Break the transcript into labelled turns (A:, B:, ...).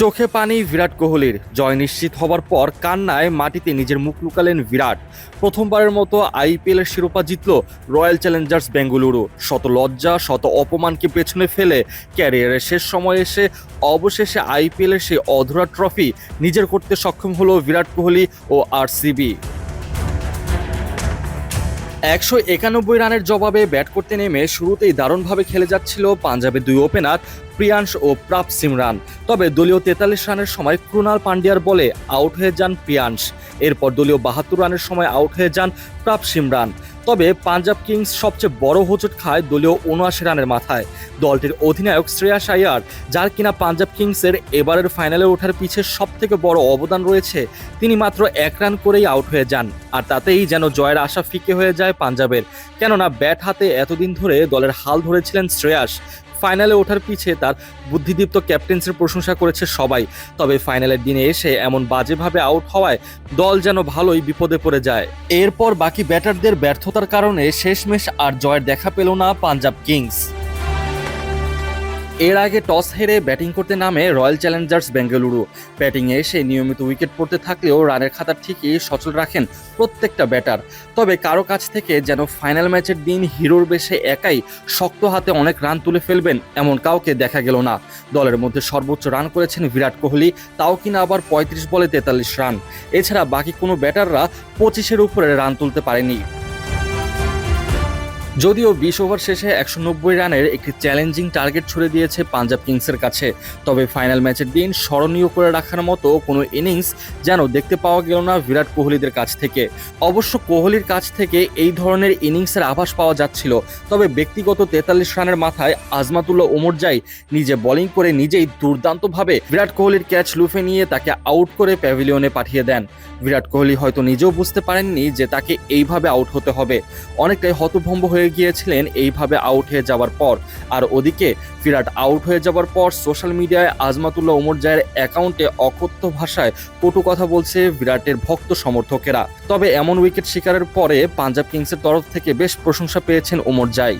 A: চোখে পানি, বিরাট কোহলির। জয় নিশ্চিত হবার পর কান্নায় মাটিতে নিজের মুখ লুকালেন বিরাট। প্রথমবারের মতো আইপিএলের শিরোপা জিতল রয়্যাল চ্যালেঞ্জার্স বেঙ্গালুরু। শত লজ্জা, শত অপমানকে পেছনে ফেলে ক্যারিয়ারের শেষ সময়ে এসে অবশেষে আইপিএলের সেই অধুরা ট্রফি নিজের করতে সক্ষম হলো বিরাট কোহলি ও আরসিবি একশো একানব্বই রানের জবাবে ব্যাট করতে নেমে শুরুতেই দারুণভাবে খেলে যাচ্ছিল পাঞ্জাবের দুই ওপেনার প্রিয়াংশ ও প্রাপ সিমরান। তবে দলীয় তেতাল্লিশ রানের সময় ক্রুনাল পান্ডিয়ার বলে আউট হয়ে যান প্রিয়াংশ। এরপর দলীয় বাহাত্তর রানের সময় আউট হয়ে যান প্রাপ সিমরান। তবে পাঞ্জাব কিংস সবচেয়ে বড় হোচট খায় দলীয় উনআশি রানের মাথায়। দলটির অধিনায়ক শ্রেয়াস আয়ার যার কিনা পাঞ্জাব কিংসের এবারের ফাইনালে ওঠার পিছে সব থেকে বড় অবদান রয়েছে, তিনি মাত্র এক রান করেই আউট হয়ে যান, আর তাতেই যেন জয়ের আশা ফিকে হয়ে যায় পাঞ্জাবের। কেননা ব্যাট হাতে এতদিন ধরে দলের হাল ধরেছিলেন শ্রেয়াস ফাইনালে ওঠার পিছে তার বুদ্ধিদীপ্ত ক্যাপ্টেন্সের প্রশংসা করেছে সবাই। তবে ফাইনালের দিনে এসে এমন বাজেভাবে আউট হওয়ায় দল যেন ভালোই বিপদে পড়ে যায়। এরপর বাকি ব্যাটারদের ব্যর্থতার কারণে শেষমেশ আর জয়ের দেখা পেল না পাঞ্জাব কিংস। এর আগে টস হেরে ব্যাটিং করতে নামে রয়্যাল চ্যালেঞ্জার্স বেঙ্গালুরু। ব্যাটিংয়ে এসে নিয়মিত উইকেট পড়তে থাকলেও রানের খাতা ঠিকই সচল রাখেন প্রত্যেকটা ব্যাটার। তবে কারও কাছ থেকে যেন ফাইনাল ম্যাচের দিন হিরোর বেশে একাই শক্ত হাতে অনেক রান তুলে ফেলবেন এমন কাউকে দেখা গেল না। দলের মধ্যে সর্বোচ্চ রান করেছেন বিরাট কোহলি, তাও কিনা আবার পঁয়ত্রিশ বলে তেতাল্লিশ রান। এছাড়া বাকি কোনো ব্যাটাররা পঁচিশের উপরে রান তুলতে পারেনি। যদিও বিশ ওভার শেষে একশো নব্বই রানের একটি চ্যালেঞ্জিং টার্গেট ছুড়ে দিয়েছে পাঞ্জাব কিংসের কাছে। তবে ফাইনাল ম্যাচের দিন স্মরণীয় করে রাখার মতো কোনো ইনিংস যেন দেখতে পাওয়া গেল না বিরাট কোহলিদের কাছ থেকে। অবশ্য কোহলির কাছ থেকে এই ধরনের ইনিংসের আভাস পাওয়া যাচ্ছিল, তবে ব্যক্তিগত তেতাল্লিশ রানের মাথায় আজমাতুল্লাহ ওমরজাই নিজে বোলিং করে নিজেই দুর্দান্তভাবে বিরাট কোহলির ক্যাচ লুফে নিয়ে তাকে আউট করে প্যাভিলিয়নে পাঠিয়ে দেন। বিরাট কোহলি হয়তো নিজেও বুঝতে পারেননি যে তাকে এইভাবে আউট হতে হবে। অনেকটাই হতভম্ব হয়ে গিয়েছিলেন এইভাবে আউট হয়ে যাওয়ার পর। আর ওদিকে বিরাট আউট হয়ে যাওয়ার পর সোশ্যাল মিডিয়ায় আজমাতুল্লাহ ওমর জায়ের অ্যাকাউন্টে অকথ্য ভাষায় কটু কথা বলছে বিরাটের ভক্ত সমর্থকেরা। তবে এমন উইকেট শিকারের পরে পাঞ্জাব কিংসের তরফ থেকে বেশ প্রশংসা পেয়েছেন ওমর জাই।